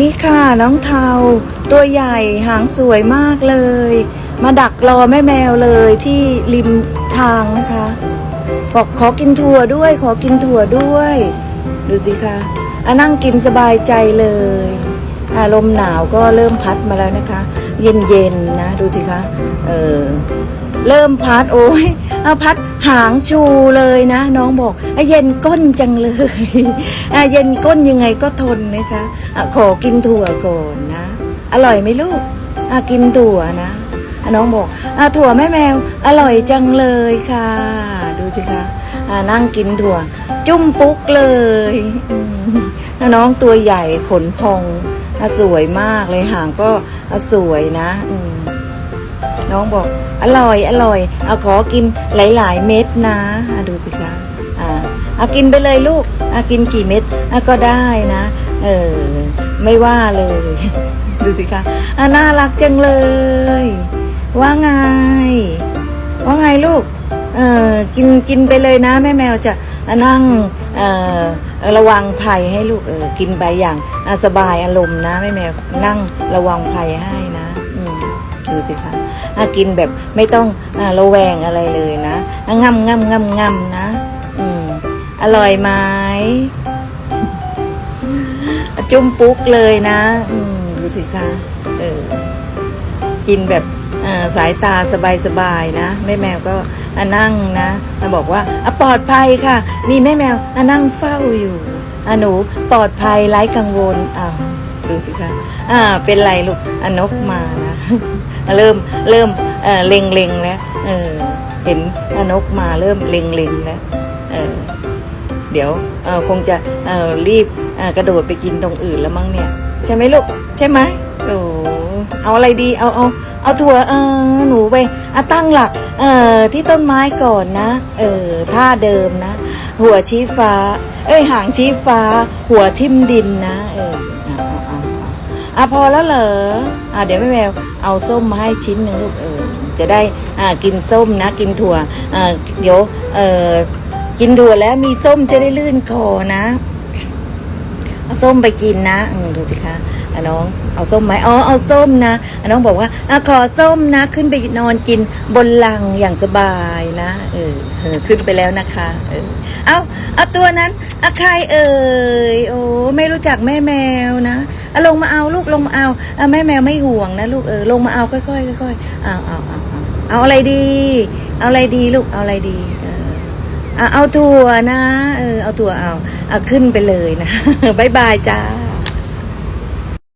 นี่ค่ะน้องเทา ตัวใหญ่หางสวยมากเลย มาดักรอแม่แมวเลยที่ริมทางนะคะบอกขอกินถั่วด้วย ขอกินถั่วด้วย ดูสิคะอะนั่งกินสบายใจเลยอารมณ์หนาวก็เริ่มพัดมาแล้วนะคะ เย็นๆนะ ดูสิคะ เออ เริ่มพัดโอ้ยเอาพัดหางชูเลยนะ น้องบอกอเย็นก้นจังเลยเย็นก้นยังไงก็ทนนะคะอะขอกินถั่วก่อนนะ อร่อยไหมลูกกินถั่วนะน้องบอกอถั่วแม่แมว อร่อยจังเลยค่ะ ดูสิคะนั่งกินถั่ว จุ้มปุ๊กเลยน้องตัวใหญ่ขนพองอสวยมากเลยหางก็อสวยนะอื น้องบอกอร่อยอร่อย เอาขอกินหลาย ๆ เม็ดนะอะดูสิคะอ่าเอากินไปเลยลูกเอากินกี่เม็ดอะก็ได้นะ เออ ไม่ว่าเลย ดูสิคะอะน่ารักจังเลย ว่าไง ว่าไงลูก เออกินกินไปเลยนะแม่แมวจะนั่งเออระวังภัยให้ลูกเออกินไปอย่างสบายอารมณ์นะแม่แมวนั่งระวังภัยให้นะ ดูสิคะอะกินแบบไม่ต้องอะระแวงอะไรเลยนะอะง่ำง่ำง่ำง่ำนะอืมอร่อยไหมจุ้มปุ๊กเลยนะ อืมดูสิคะเออกินแบบอ่าสายตาสบายๆนะแม่แมวก็อะนั่งนะบอกว่าอปลอดภัยค่ะ นี่แม่แมวอะนั่งเฝ้าอยู่อหนูปลอดภัยไร้กังวลอ้าวดูสิคะอ่าเป็นไรลูกอนกมานะ เริ่มเริ่มเออเล็งเล็งแล้วเออเห็นนกมาเริ่มเล็งเล็งแล้วเออเดี๋ยวเออคงจะเออรีบเออกระโดดไปกินตรงอื่นแล้วมั้งเนี่ย ใช่ไหมลูกใช่ไหมโอ้เอาอะไรดีเอาเอาเอาถั่วเออหนูไปอะตั้งหลักเออที่ต้นไม้ก่อนนะ เออท่าเดิมนะ หัวชี้ฟ้า เอ้ยหางชี้ฟ้า หัวทิ่มดินนะ เอออาเอาเออาอะพอแล้วเหรออะเดี๋ยวแม่แมว เอาส้มมาให้ชิ้นหนึ่งลูกเออจะได้อ่ากินส้มนะ กินถั่วอ่าเดี๋ยวเออกินถั่วแล้วมีส้มจะได้ลื่นคอนะ เอาส้มไปกินนะดูสิคะ อะน้องเอาส้มไหมอ๋อเอาส้มนะอะน้องบอกว่าอขอส้มนะขึ้นไปนอนกินบนลังอย่างสบายนะเออเออขึ้นไปแล้วนะคะ เออเอาเอาตัวนั้นอะใครเอ่ยโอ้ไม่รู้จักแม่แมวนะอะลงมาเอาลูกลงมาเอาอะแม่แมวไม่ห่วงนะลูกเออลงมาเอาค่อยๆค่อยๆเอาเอาเอาเอาเอาอะไรดี เอาอะไรดีลูกเอาอะไรดีเออเอาถั่วนะ เออเอาถั่วเอาเอาขึ้นไปเลยนะบ๊ายบายจ้า